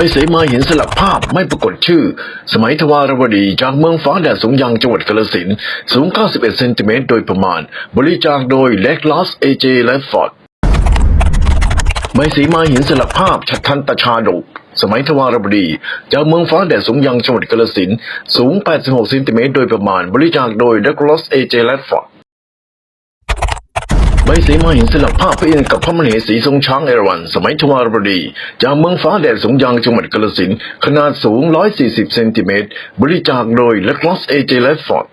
ใบเสมาเห็นสลักภาพไม่ปรากฏชื่อ สมัยทวารวดีจากเมืองฟ้าแดดสูงยังจังหวัดกาฬสินสูง 91 เซนติเมตรโดยประมาณ บริจาคโดยเล็กลอสเอเจและฟอร์ดใบสีมาหินสลักภาพชัดทันตชาดก สมัยทวารบดี จากเมืองฟ้าแดดสูงยังจังหวัดกาฬสินสูง 86 เซนติเมตรโดยประมาณ บริจาคโดยดักลอสเอเจแลดฟอร์ด ใบสีมาหินสลักภาพพระอินทร์กับพระมเหสีทรงช้างเอราวัณสมัยทวารบดี จากเมืองฟ้าแดดสงยางจังหวัดกาฬสินธุ์ขนาดสูง 140 เซนติเมตรบริจาคโดยดักลอสเอเจแลฟฟอร์ด